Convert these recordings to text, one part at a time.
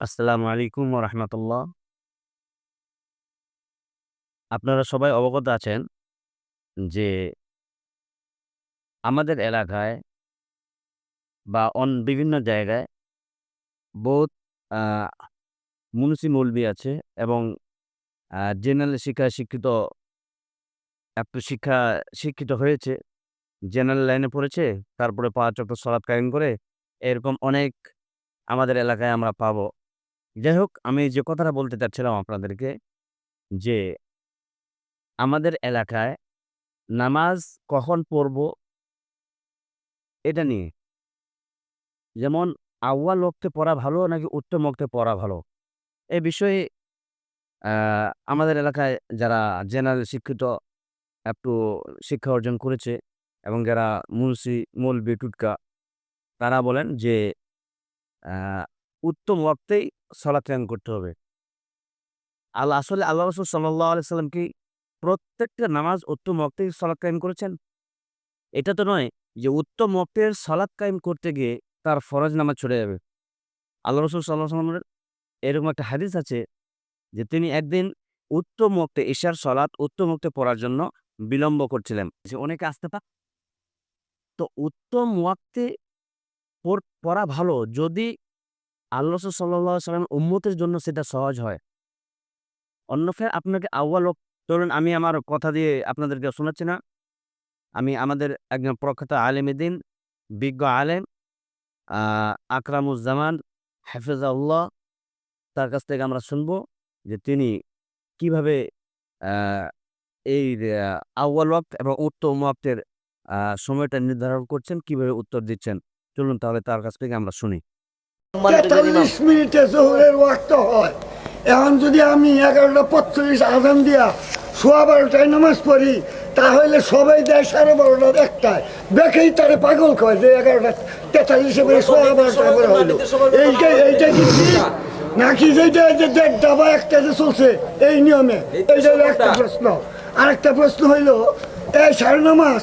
আসসালামু আলাইকুম রহমতুল্লাহ। আপনারা সবাই অবগত আছেন যে আমাদের এলাকায় বা অন, বিভিন্ন জায়গায় বহুত মুন্সি মৌলবি আছে এবং জেনারেল শিক্ষায় শিক্ষিত একটু শিক্ষা শিক্ষিত হয়েছে জেনারেল লাইনে পড়েছে, তারপরে পাঁচ চক্র সলাপ কায়েম করে এরকম অনেক আমাদের এলাকায় আমরা পাবো। যাই হোক, আমি যে কথাটা বলতে চাচ্ছিলাম আপনাদেরকে যে আমাদের এলাকায় নামাজ কখন পড়ব এটা নিয়ে। যেমন আউয়াল ওক্তে পড়া ভালো নাকি উত্তম ওক্তে পড়া ভালো? এ বিষয়ে আমাদের এলাকায় যারা জেনারেল শিক্ষিত একটু শিক্ষা অর্জন করেছে এবং যারা মুন্সি, মৌলবি, টুটকা, তারা বলেন যে উত্তম সলাৎ কায়েম করতে হবে। আল্লাহ আসলে আল্লাহ রসুল সাল্লাহ আলি সাল্লাম কি প্রত্যেকটা নামাজ উত্তম ওক্তেই সলাৎ কায়েম করেছেন? এটা তো নয় যে উত্তম ওক্তের সলাৎ কায়েম করতে গিয়ে তার ফরজ নামাজ ছড়ে যাবে। আল্লাহ রসুল সাল্লাহ সাল্লামের এরকম একটা হাদিস আছে যে তিনি একদিন উত্তম ওক্তে ঈশার সলাৎ উত্তম ওক্তে পড়ার জন্য বিলম্ব করছিলেন। যে অনেকে আসতে পার তো উত্তম ওয়াক্তে পড়া ভালো যদি আল্লাহ সাল্লাহ সাল্লাম উম্মতের জন্য সেটা সহজ হয়। অন্যথায় আপনাকে আউ্বাল ধরুন আমি আমার কথা দিয়ে আপনাদেরকে শোনাচ্ছি না। আমি আমাদের একজন প্রখ্যাত আলেম বিজ্ঞ আলেম আকরামুজ্জামান হাফিজাউল্লাহ তার কাছ থেকে আমরা শুনব যে তিনি কীভাবে এই আহ, আউয়াল ওয়াক্ত এবং উত্তম ওয়াক্তের সময়টা নির্ধারণ করছেন কীভাবে উত্তর দিচ্ছেন। চলুন তাহলে তার কাছ থেকে আমরা শুনি। তেতাল্লিশ মিনিটে জোহরের ওয়াক্ত হয়। এখন যদি আমি এগারোটা পঁয়ত্রিশ আজান দিয়া সোয়া বারোটায় নামাজ পড়ি তাহলে সবাই দেয় সাড়ে বারোটার একটায়। দেখেই তারে পাগল কয় যে এগারোটা তেতাল্লিশে করে সোয়া বারোটায় করে হইল এইটা এইটা কি? নাকি যেটা যে দেড়টা বা একটা যে চলছে এই নিয়মে? এইটা হলো একটা প্রশ্ন। আরেকটা প্রশ্ন হইল এই সাড়ে নামাজ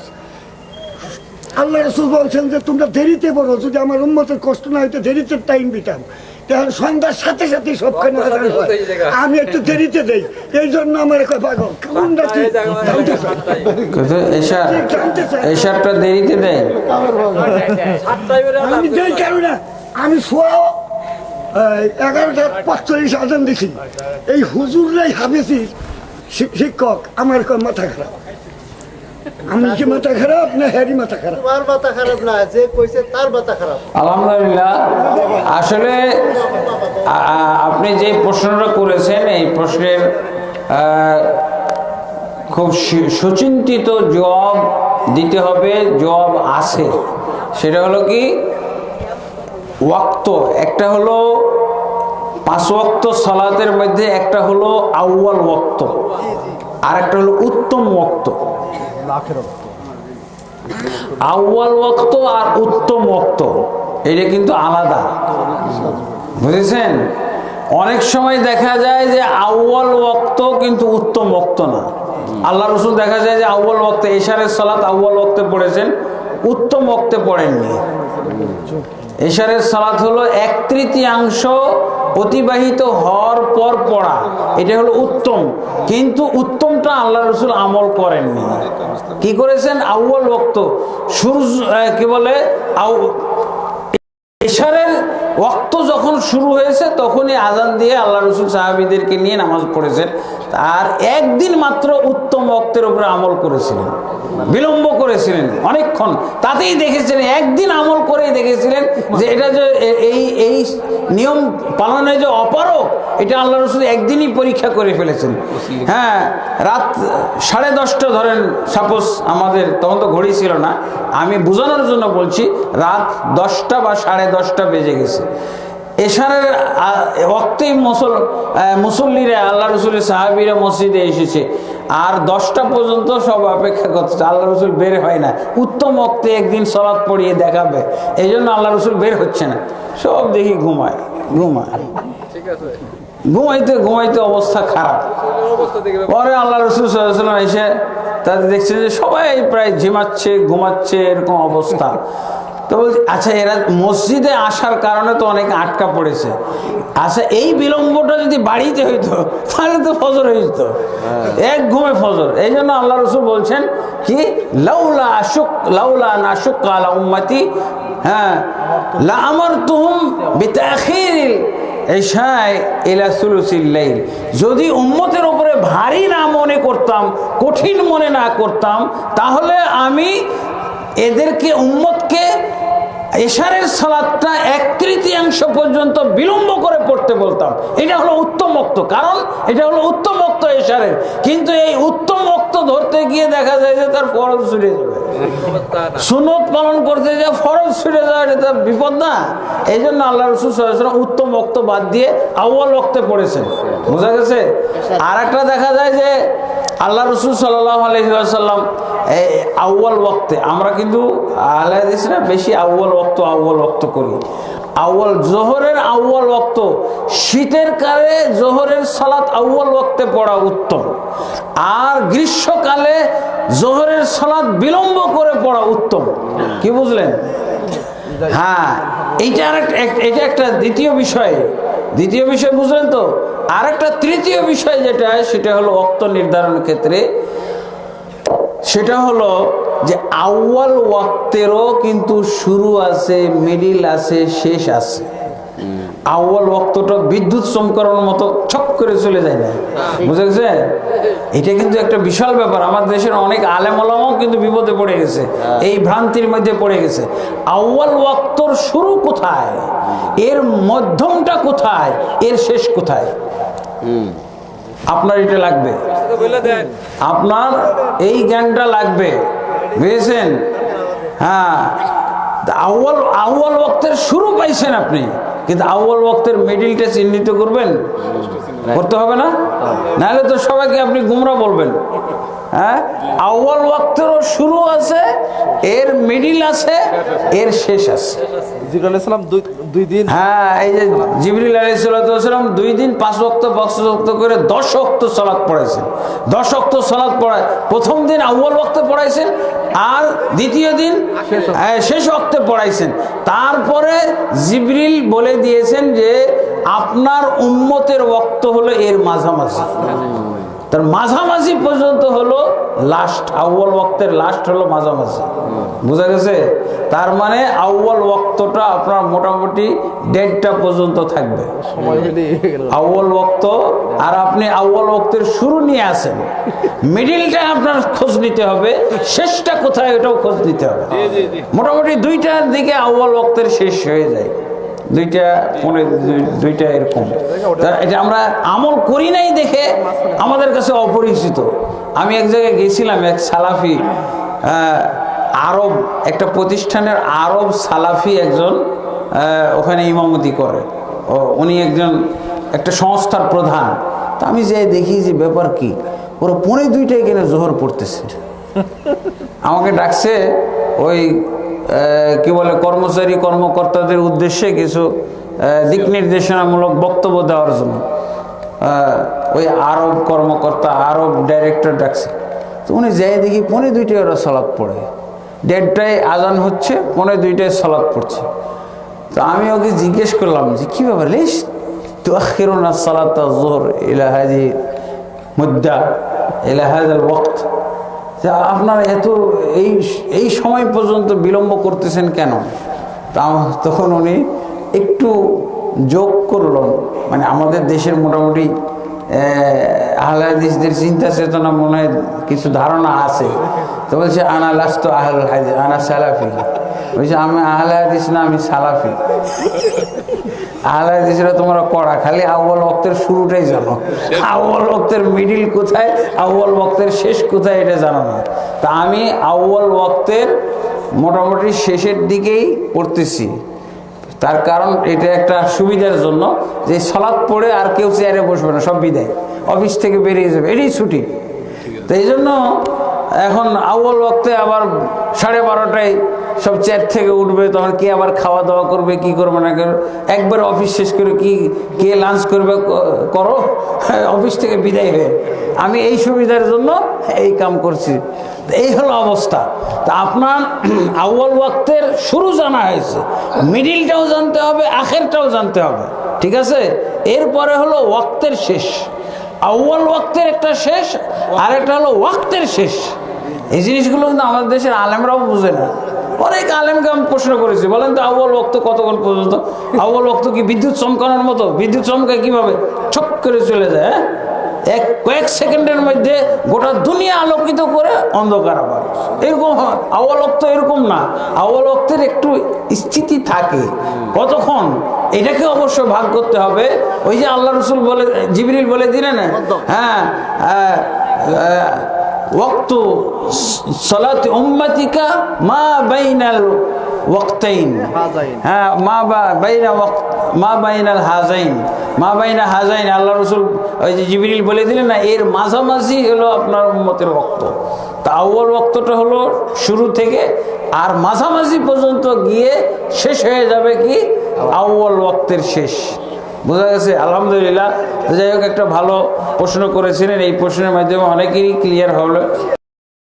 আল্লাহ রসুল বলছেন যে তোমরা দেরিতে পড়ো যদি আমার উন্মতের কষ্ট না হইতে দেরিতে টাইম দিতাম তখন সন্ধ্যার সাথে সাথে সবখানে হয়। আমি একটু দেরিতে দেই এই জন্য আমার একটা পাগল। কোনটা জানতে দেরিতে দেয়? আমি দেই কারণে আমি শোয়া এগারোটা পাঁচচল্লিশ আজান দিছি। এই হুজুররাই হাফেছি শিক্ষক আমার কয় মাথা খারাপ। আমি কি মাথা খারাপ না হ্যারি মাথা খারাপ? তোমার মাথা খারাপ না যে কইছে তার মাথা খারাপ। আলহামদুলিল্লাহ আসলে আপনি যে প্রশ্নটা করেছেন এই প্রশ্নের খুব সুচিন্তিত জবাব দিতে হবে জবাব আছে। সেটা হলো কি ওয়াক্ত একটা হলো পাঁচ ওয়াক্ত সালাতের মধ্যে একটা হলো আউয়াল ওয়াক্ত আর একটা হলো উত্তম ওয়াক্ত। আউয়াল ওয়াক্ত আর উত্তম ওয়াক্ত, এটা কিন্তু আলাদা। বুঝেছেন? অনেক সময় দেখা যায় যে আউয়াল ওয়াক্ত কিন্তু উত্তম ওয়াক্ত না। আল্লাহ রসুল দেখা যায় যে আউয়াল ওয়াক্তে, এশারের সালাত আউয়াল বক্তে পড়েছেন। উত্তম বক্তে পড়েননি। এশারের সালাত হলো এক তৃতীয়াংশ অতিবাহিত হওয়ার পর পড়া। এটা হলো উত্তম। কিন্তু উত্তমটা আল্লাহ রসুল আমল করেননি। কি করেছেন? আউ্বাল বক্ত। সূর্য কি বলে? এশারের বক্ত শুরু হয়েছে, তখনই আজান দিয়ে আল্লাহ রসুল সাহাবিদেরকে নিয়ে নামাজ পড়েছেন। আর একদিন মাত্র উত্তম ওক্তের উপরে আমল করেছিলেন, বিলম্ব করেছিলেন অনেকক্ষণ। তাতেই দেখেছিলেন, একদিন আমল করেই দেখেছিলেন যে এটা যে এই এই নিয়ম পালনে যে অপারক এটা আল্লাহ রসুল একদিনই পরীক্ষা করে ফেলেছেন। হ্যাঁ রাত সাড়ে দশটা ধরেন, সাপোজ আমাদের, তখন তো ঘড়ি ছিল না। আমি বোঝানোর জন্য বলছি, রাত দশটা বা সাড়ে দশটা বেজে গেছে। এশারের অক্তেই মুসল মুসল্লিরা আল্লাহ রসুলের সাহাবিরা মসজিদে এসেছে। আর দশটা পর্যন্ত সব অপেক্ষা করছে আল্লাহ রসুল বের হয় না। উত্তম অক্তে একদিন সলাৎ পড়িয়ে দেখাবে। এই জন্য আল্লাহ রসুল বের হচ্ছে না। সব দেখি ঘুমায় ঘুমায়। ঘুমাইতে ঘুমাইতে অবস্থা খারাপ। পরে আল্লাহ রসুল সাল্লাম এসে তাদের দেখছেন যে সবাই প্রায় ঝিমাচ্ছে ঘুমাচ্ছে এরকম অবস্থা। তো বলছি আচ্ছা এরা মসজিদে আসার কারণে তো অনেকে আটকা পড়েছে। আচ্ছা এই বিলম্বটা যদি বাড়িতে হইতো তাহলে তো ফজর হয়ে। যেত এক ঘুমে ফজর। এই জন্য আল্লাহ রসুল বলছেন কি লাউলা আশুক লাউলা নাশুক আলা উম্মতি হ্যাঁ লা আমার তুহুম যদি উম্মতের উপরে ভারী না মনে করতাম কঠিন মনে না করতাম তাহলে আমি এদেরকে উম্মতকে এশারের সালাদটা এক তৃতীয়াংশ পর্যন্ত বিলম্ব করে পড়তে বলতাম। এটা হলো উত্তম অক্ত। কারণ এটা হলো উত্তম অক্ত এশারের। কিন্তু এই উত্তম অক্ত ধরতে গিয়ে দেখা যায় যে তার ফরজ ছুটে যাবে। সুনত পালন করতে যে ফরজ ছুটে যাওয়া এটা তো বিপদ না। এই জন্য আল্লাহ রসুল উত্তম অক্ত বাদ দিয়ে আউ্য়াল অক্তে পড়েছেন। বোঝা গেছে? আর একটা দেখা যায় যে আল্লাহ রসুল সাল্লাহ আলহিহাসাল্লাম এই আউ্য়াল ওক্তে আমরা কিন্তু আল্লাহ বেশি আউ্য়াল ওক্ত আউ্য়াল ওক্ত করি। আউ্য়াল জোহরের আউ্য়াল ওক্ত শীতের কালে জোহরের সালাত আউ্য়াল ওক্তে পড়া উত্তম। আর গ্রীষ্মকালে জোহরের সালাত বিলম্ব করে পড়া উত্তম। কি বুঝলেন? হ্যাঁ এইটা এটা একটা দ্বিতীয় বিষয়। দ্বিতীয় বিষয় বুঝলেন তো? আর একটা তৃতীয় বিষয় যেটা, সেটা হলো অক্ত নির্ধারণের ক্ষেত্রে সেটা হলো যে আউয়াল ওয়াক্তেরও কিন্তু শুরু আছে মিডিল আছে শেষ আছে। আউয়াল ওয়াক্তটা বিদ্যুৎ চমকানোর মতো ছক করে চলে যায় না। বুঝে গেছে? এটা কিন্তু একটা বিশাল ব্যাপার। আমার দেশের অনেক আলেমলামাও কিন্তু বিপদে পড়ে গেছে। এই ভ্রান্তির মধ্যে পড়ে গেছে। আউয়াল ওয়াক্তর শুরু কোথায়? এর মধ্যমটা কোথায়? এর শেষ কোথায়? আপনার এটা লাগবে। আপনার এই জ্ঞানটা লাগবে, বুঝেছেন? হ্যাঁ। আউ্বাল আউ্বাল ওক্তের শুরু পাইছেন আপনি, কিন্তু আউ্বাল ওক্তের মিডিলটা চিহ্নিত করবেন, করতে হবে না? নাহলে তো সবাইকে আপনি গুমরা বলবেন। হ্যাঁ? আউ্য়াল ওয়াক্তেরও শুরু আছে এর মিডিল আছে এর শেষ আছে। দুই দিন হ্যাঁ এই যে জিবরিল দুই দিন পাঁচ অক্ত পাঁচ অক্ত করে দশ অক্ত সলাৎ পড়াইছেন। দশ অক্ত সলাৎ পড়ায় প্রথম দিন আউ্য়াল ওক্তে পড়াইছেন আর দ্বিতীয় দিন হ্যাঁ, শেষ অক্তে পড়াইছেন। তারপরে জিবরিল বলে দিয়েছেন যে আপনার উম্মতের ওক্ত হলো এর মাঝামাঝি। তার মাঝামাঝি পর্যন্ত হলো লাস্ট আউ্য়াল ওক্তের লাস্ট হলো মাঝামাঝি। বুঝা গেছে? তার মানে আউ্য়াল ওক্তটা আপনার মোটামুটি দেড়টা পর্যন্ত থাকবে। আউ্য়াল ওক্ত আর আপনি আউ্য়াল ওক্তের শুরু নিয়ে আসেন। মিডিলটা আপনার খোঁজ নিতে হবে শেষটা কোথায় এটাও খোঁজ নিতে হবে। মোটামুটি দুইটার দিকে আউ্য়াল ওক্তের শেষ হয়ে যায়। দুইটা পনে দুইটা এরকম। এটা আমরা আমল করি নাই দেখে আমাদের কাছে অপরিচিত। আমি এক জায়গায় গেছিলাম, এক সালাফি আরব, একটা প্রতিষ্ঠানের আরব সালাফি একজন ওখানে ইমামতি করে। ও, উনি একজন, একটা সংস্থার প্রধান। তা আমি যে দেখি যে ব্যাপার কি, ওরা পনে দুইটায় কেন জোহর পড়তেছে। আমাকে ডাকছে, ওই কি বলে কর্মচারী কর্মকর্তাদের উদ্দেশ্যে কিছু দিক নির্দেশনামূলক বক্তব্য দেওয়ার জন্য। ওই আরব কর্মকর্তা আরব ডাইরেক্টর ডাকছে। তো উনি যাই দেখি পনে দুইটায় ওরা সলাৎ পড়ে। দেড়টায় আজান হচ্ছে পনে দুইটায় সলাৎ পড়ছে। তো আমি ওকে জিজ্ঞেস করলাম যে কী ব্যাপার লিস? তো আখিরুনা সালাত জোহর ইলাহাজি মুদ্দা ইলাহাজ ওয়াক্ত। যে আপনার এত এই এই সময় পর্যন্ত বিলম্ব করতেছেন কেন? তা তখন উনি একটু যোগ করলেন। মানে আমাদের দেশের মোটামুটি আহলাদিসদের চিন্তা চেতনা মনে কিছু ধারণা আছে। তো বলছে, আনা লাস্ত আহল হাদিস, আনা সালাফি। বলছে, আমি আহলে হাদিস না, আমি সালাফি। আহলে হাদিসরা তোমরা কড়া খালি আউ্বাল বক্তের শুরুটাই জানো। আউ্বাল বক্তের মিডিল কোথায় আউ্বাল বক্তের শেষ কোথায়, এটা জানো না। তা আমি আউ্বাল বক্তের মোটামুটি শেষের দিকেই পড়তেছি। তার কারণ এটা একটা সুবিধার জন্য যে সলাৎ পড়ে আর কেউ চেয়ারে বসবে না, সব বিদায়। অফিস থেকে বেরিয়ে যাবে, এটাই ছুটি। তো এই জন্য এখন আউ্বাল ওয়াক্তে আবার সাড়ে বারোটায় সব চেয়ার থেকে উঠবে, তখন কে আবার খাওয়া দাওয়া করবে, কি করবে না করবে, একবার অফিস শেষ করে কি, কে লাঞ্চ করবে করো, অফিস থেকে বিদায় হয়ে। আমি এই সুবিধার জন্য এই কাম করছি। এই হলো অবস্থা। তা আপনার আউ্য়াল ওয়াক্তের শুরু জানা হয়েছে। মিডিলটাও জানতে হবে, আখেরটাও জানতে হবে। ঠিক আছে? এরপরে হলো ওয়াক্তের শেষ। আউ্য়াল ওয়াক্তের একটা শেষ আর একটা হলো ওয়াক্তের শেষ। এই জিনিসগুলো কিন্তু আমাদের দেশের আলেমরাও বুঝে না। অনেক আলেমকে আমি প্রশ্ন করেছি, বলেন তো আউ্য়াল ওয়াক্ত কতক্ষণ পর্যন্ত? আউ্য়াল ওয়াক্ত কি বিদ্যুৎ চমকানোর মতো? বিদ্যুৎ চমকায় কীভাবে? ছপ করে চলে যায় হ্যাঁ? এক কয়েক সেকেন্ডের মধ্যে গোটা দুনিয়া আলোকিত করে অন্ধকার আবার। এরকম হয়। আওয়াল অক্ত এরকম না। আওয়াল একটু স্থিতি থাকে। কতক্ষণ? এটাকে অবশ্য ভাগ করতে হবে। ওই যে আল্লাহ রসুল বলে জিবরিল বলে দিলে দিলেন হ্যাঁ ওয়াক্ত সলাত উম্মাতিকা মা বাইনাল ওয়াক্তাইন। হ্যাঁ মা বাইনা মা বাইনাল হাজাইন। মা বাইনা হাজাইন আল্লাহ রসুল ওই যে জিবরিল বলে দিলেন না এর মাঝামাঝি হলো আপনার উম্মতের ওক্ত তা আউ্য়াল ওক্তটা হলো শুরু থেকে আর মাঝামাঝি পর্যন্ত গিয়ে শেষ হয়ে যাবে কি? আউ্য়াল ওক্তের শেষ। বোঝা গেছে? আলহামদুলিল্লাহ। যাই হোক একটা ভালো প্রশ্ন করেছিলেন এই প্রশ্নের মাধ্যমে অনেকেরই ক্লিয়ার হলো।